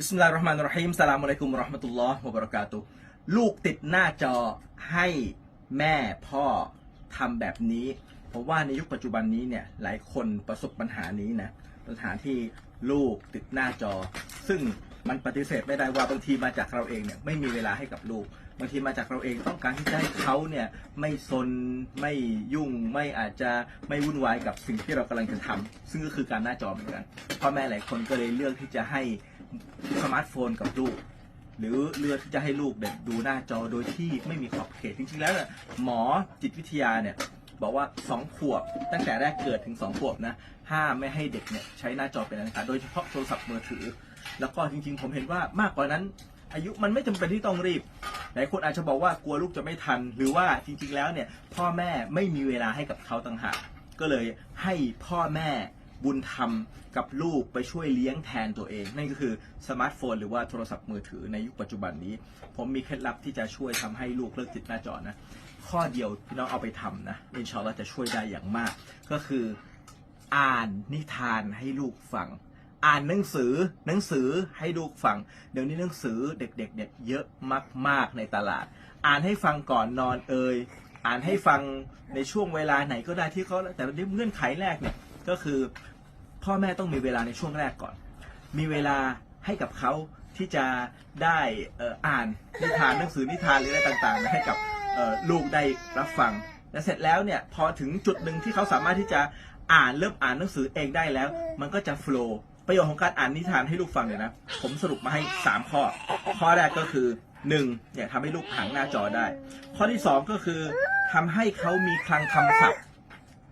บิสมิลลาฮิรเราะห์มานิรเราะฮีมสลามอะลัยกุมวะเราะห์มะตุลลอฮ์วะบะเราะกาตุลูกติดหน้าจอให้แม่พ่อทำแบบนี้ผมว่าในยุคปัจจุบันนี้เนี่ยหลายคนประสบปัญหานี้นะปัญหาที่ลูกติดหน้าจอ ซึ่งมันปฏิเสธไม่ได้ว่าบางทีมาจากเราเองเนี่ยไม่มีเวลาให้กับลูกบางทีมาจากเราเองต้องการที่จะให้เขาเนี่ยไม่ซนไม่ยุ่งไม่อาจจะไม่วุ่นวายกับสิ่งที่เรากำลังจะทำซึ่งก็คือการหน้าจอเหมือนกันพ่อแม่หลายคนก็เลยเลือกที่จะให้ สมาร์ทโฟนกับลูก หรือเลือกที่จะให้ลูกเด็กดูหน้าจอโดยที่ไม่มีขอบเขตจริงๆแล้วเนี่ยหมอจิตวิทยาเนี่ยบอกว่า 2 ขวบ ตั้งแต่แรกเกิดถึง 2 ขวบนะห้ามไม่ให้เด็กเนี่ยใช้หน้าจอเป็นอันขาดโดยเฉพาะโทรศัพท์มือถือ แล้วก็จริงๆ ผมเห็นว่ามากกว่านั้น อายุมันไม่จำเป็นที่ต้องรีบหลายคนอาจจะบอกว่ากลัวลูกจะไม่ทัน หรือว่าจริงๆแล้วเนี่ยพ่อแม่ไม่มีเวลาให้กับเขาต่างหากก็เลยให้พ่อแม่ บุญธรรมกับลูกไปช่วยเลี้ยงแทนตัวเอง นั่นก็คือสมาร์ทโฟนหรือว่าโทรศัพท์มือถือในยุคปัจจุบันนี้ ผมมีเคล็ดลับที่จะช่วยทำให้ลูกเลิกติดหน้าจอนะ ข้อเดียวพี่น้องเอาไปทำนะอินชาอัลลอฮ์จะช่วยได้อย่างมาก ก็คืออ่านนิทานให้ลูกฟังอ่านหนังสือหนังสือให้ลูกฟัง เดี๋ยวนี้หนังสือเด็กๆเนี่ยเยอะมาก ๆในตลาด อ่านให้ฟังก่อนนอนเอ่ยอ่านให้ฟังในช่วงเวลาไหนก็ได้ที่เขาแต่เงื่อนไขแรกเนี่ย ก็คือพ่อแม่ต้องมีเวลาในช่วงแรกก่อน มีเวลาให้กับเขาที่จะได้อ่านนิทานหนังสือนิทานหรืออะไรต่างๆ ให้กับลูกได้รับฟัง และเสร็จแล้วเนี่ยพอถึงจุดหนึ่งที่เขาสามารถที่จะอ่านเริ่มอ่านหนังสือเองได้แล้ว มันก็จะโฟล์ประโยชน์ของการอ่านนิทานให้ลูกฟังเนี่ยนะ ผมสรุปมาให้ 3 ข้อ ข้อแรกก็คือ1เนี่ยทำให้ลูกห่างหน้าจอได้ ข้อที่ 2 ก็คือทำให้เขามีคลังคำศัพท์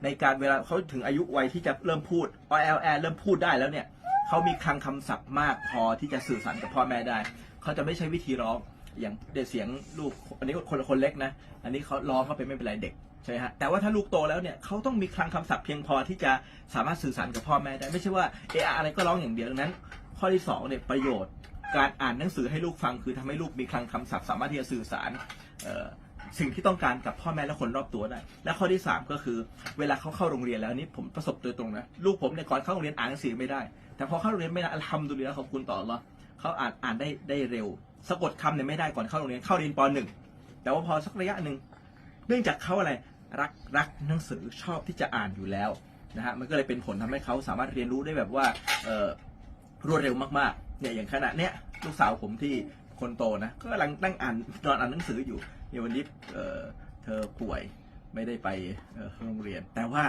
ในการเวลาเขาถึงอายุวัยที่จะเริ่มพูด o l l เริ่มพูดได้แล้วเนี่ยเขามีคลังคำศัพท์มากพอที่จะสื่อสารกับพ่อแม่ได้เขาจะไม่ใช้วิธีร้องอย่างเด็กเสียงลูกอันนี้คนคนเล็กนะ อันนี้เขาร้องเขาไปไม่เป็นไรเด็กใช่ฮะแต่ว่าถ้าลูกโตแล้วเนี่ยเขาต้องมีคลังคำศัพท์เพียงพอที่จะสามารถสื่อสารกับพ่อแม่ได้ไม่ใช่ว่าเอออะไรก็ร้องอย่างเดียวดังนั้น ข้อที่สองเนี่ยประโยชน์ การอ่านหนังสือให้ลูกฟังคือทำให้ลูกมีคลังคำศัพท์ สามารถที่จะสื่อสารเออ สิ่งที่ต้องการกับพ่อแม่และคนรอบตัวได้ และข้อที่ 3 ก็คือ เวลาเขาเข้าโรงเรียนแล้วนี่ผมประสบโดยตรงนะลูกผมเนี่ยก่อนเข้าโรงเรียนอ่านหนังสือไม่ได้ แต่พอเข้าโรงเรียนไม่ได้อัลฮัมดุลิลละขอบคุณต่ออัลลอเขาอ่านอ่านได้ได้เร็ว สะกดคำเนี่ยไม่ได้ก่อนเข้าโรงเรียนเข้าเรียนปหนึ่งแต่ว่าพอสักระยะหนึ่งเนื่องจากเขาอะไรรักรักหนังสือชอบที่จะอ่านอยู่แล้วนะฮะมันก็เลยเป็นผลทำให้เขาสามารถเรียนรู้ได้แบบว่าเรวดเร็วมากๆเนี่ยอย่างขณะเนี้ยลูกสาวผมที่คนโตนะก็กำลังนั่งอ่านนอนอ่านหนังสืออยู่ เนี่ยวันนี้เอ่อเธอป่วยไม่ได้ไปเอ่อโรงเรียน แต่ว่า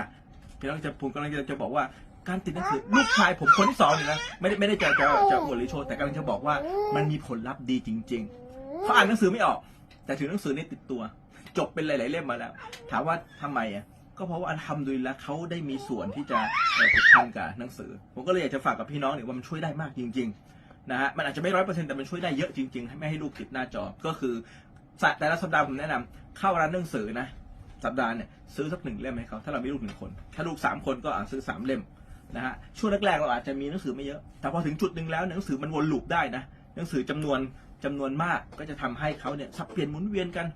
พี่น้องจะผมกำลังจะจะบอกว่าการติดหนังสือลูกชายผมคนที่สองเนี่ยนะไม่ได้ไม่ได้จะจะจะอวดหรือโชว์แต่กำลังจะบอกว่ามันมีผลลัพธ์ดีจริงๆเขาอ่านหนังสือไม่ออก แต่ถือหนังสือนี่ติดตัว จบเป็นหลาย ๆ เล่มมาแล้ว ถามว่าทำไมอะก็เพราะว่าอัลฮัมดุลิลละเขาได้มีส่วนที่จะเอ่อผูกพันกับหนังสือ ผมก็เลยอยากจะฝากกับพี่น้องเนี่ยว่ามันช่วยได้มากจริง ๆ นะฮะมันอาจจะไม่ร้อยเปอร์เซ็นต์แต่มันช่วยได้เยอะจริงๆให้ไม่ให้ลูกติดหน้าจอก็คือสัป แต่ละสัปดาห์ผมแนะนำเข้าร้านหนังสือนะ สัปดาห์เนี่ยซื้อสักหนึ่งเล่มให้เขาถ้าเรามีลูกหนึ่งคน ถ้าลูกสามคนก็อ่านซื้อสามเล่มนะฮะช่วงแรกๆเราอาจจะมีหนังสือไม่เยอะ แต่พอถึงจุดหนึ่งแล้วหนังสือมันวนลูปได้นะหนังสือจำนวนจำนวนมากก็จะทำให้เขาเนี่ยสับเปลี่ยนหมุนเวียนกัน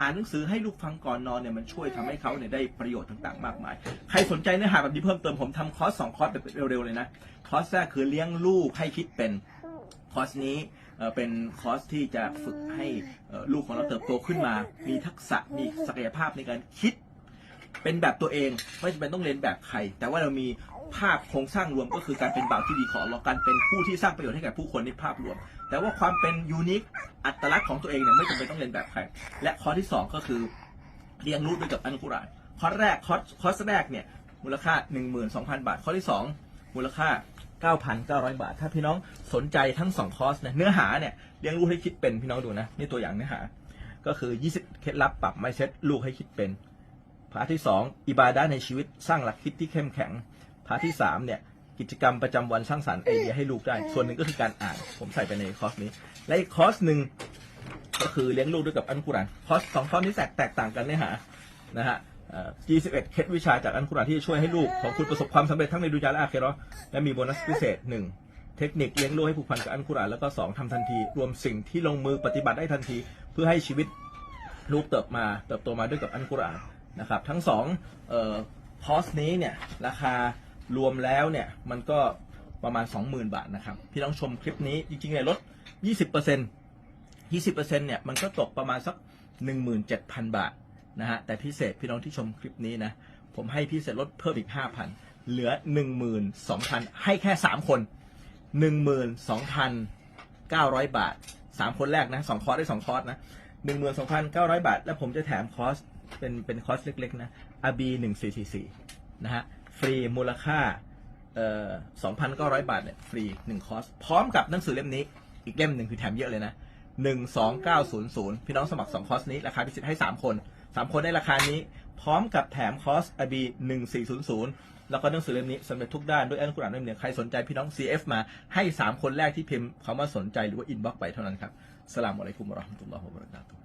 อ่านหนังสือให้ลูกฟังก่อนนอนเนี่ยมันช่วยทำให้เขาเนี่ยได้ประโยชน์ต่างๆ มากมาย ใครสนใจเนื้อหาแบบนี้เพิ่มเติมผมทำคอร์สสองคอร์สแบบเร็วๆเลยนะ คอร์สแรกคือเลี้ยงลูกให้คิดเป็น คอร์สนี้ เป็นคอร์สที่จะฝึกให้ลูกของเราเติบโตขึ้นมา มีทักษะมีศักยภาพในการคิด เป็นแบบตัวเองไม่จำเป็นต้องเรียนแบบใคร แต่ว่าเรามีภาพโครงสร้างรวมก็คือการเป็นบ่าวที่ดีของเราการเป็นผู้ที่สร้างประโยชน์ให้แก่ผู้คนในภาพรวม แต่ว่าความเป็นยูนิคอัตลักษณ์ของตัวเองเนี่ยไม่จำเป็นต้องเรียนแบบใคร และคอร์สที่สองก็คือเรียนรู้ด้วยกับอันกุรานคอร์สแรกคอร์สคอร์สแรกเนี่ยมูลค่า 12,000 บาทคอร์สที่สองมูลค่า 9,900 บาท ถ้าพี่น้องสนใจทั้งสองคอร์สเนี่ยเนื้อหาเนี่ยเลี้ยงลูกให้คิดเป็นพี่น้องดูนะนี่ตัวอย่างเนื้อหา ก็คือ 20 เคล็ดลับปรับไม่เซ็ตลูกให้คิดเป็นพาร์ทที่ 2 อิบาดะห์ในชีวิตสร้างหลักคิดที่เข้มแข็งพาร์ทที่3เนี่ยกิจกรรมประจำวันสร้างสรรค์ไอเดียให้ลูกได้ ส่วนหนึ่งก็คือการอ่าน ผมใส่ไปในคอร์สนี้ และอีกคอร์สหนึ่งก็คือเลี้ยงลูกด้วยกับอันกุรานคอร์สสองคอร์สนี้แตกต่างกันเนื้อหานะฮะ 21 เคล็ดวิชาจากอันกุรอานที่จะช่วยให้ลูกของคุณประสบความสำเร็จทั้งในดุนยาและอาเคเราะห์และมีโบนัสพิเศษ 1 เทคนิคเลี้ยงลูกให้ผูกพันกับอันกุรอานแล้วก็ 2 ทำทันที รวมสิ่งที่ลงมือปฏิบัติได้ทันที เพื่อให้ชีวิตลูกเติบมาเติบโตมาด้วยกับอันกุรอานนะครับทั้งสองเอ่อคอร์สนี้เนี่ยราคารวมแล้วเนี่ยมันก็ประมาณ 20,000 บาทนะครับพี่น้องชมคลิปนี้จริงๆเนี่ยลด 20% 20%เนี่ยมันก็ตกประมาณสัก 17,000 บาท นะฮะแต่พิเศษพี่น้องที่ชมคลิปนี้นะ ผมให้พิเศษลดเพิ่มอีก 5,000 เหลือ 12,000 ให้แค่ 3 คน 12,900 บาท 3 คนแรกนะ2คอร์สได้ 2 คอร์สนะ 12,900 บาท แล้วผมจะแถมคอร์สเป็นเป็นคอร์สเล็ก ๆ นะ RB 1444นะฮะ ฟรีมูลค่าเอ่อ2,900บาทเนี่ยฟรี1คอร์ส พร้อมกับหนังสือเล่มนี้ อีกเล่มหนึ่งคือแถมเยอะเลยนะ12900พี่น้องสมัคร2คอร์สนี้ ราคาพิเศษให้3คน สามคนได้ราคานี้ พร้อมกับแถมคอร์ส RB 1400แล้วก็หนังสือเล่มนี้สำเร็จทุกด้านด้วยอัลกุรอานเล่มเดียวใครสนใจพี่น้อง CF มาให้ 3 คนแรกที่พิมพ์คำว่าสนใจหรือว่าอินบ็อกไปเท่านั้นครับสลามอะลัยกุมวะราะห์มะตุลลอฮ์วะบะเราะกาตุฮ์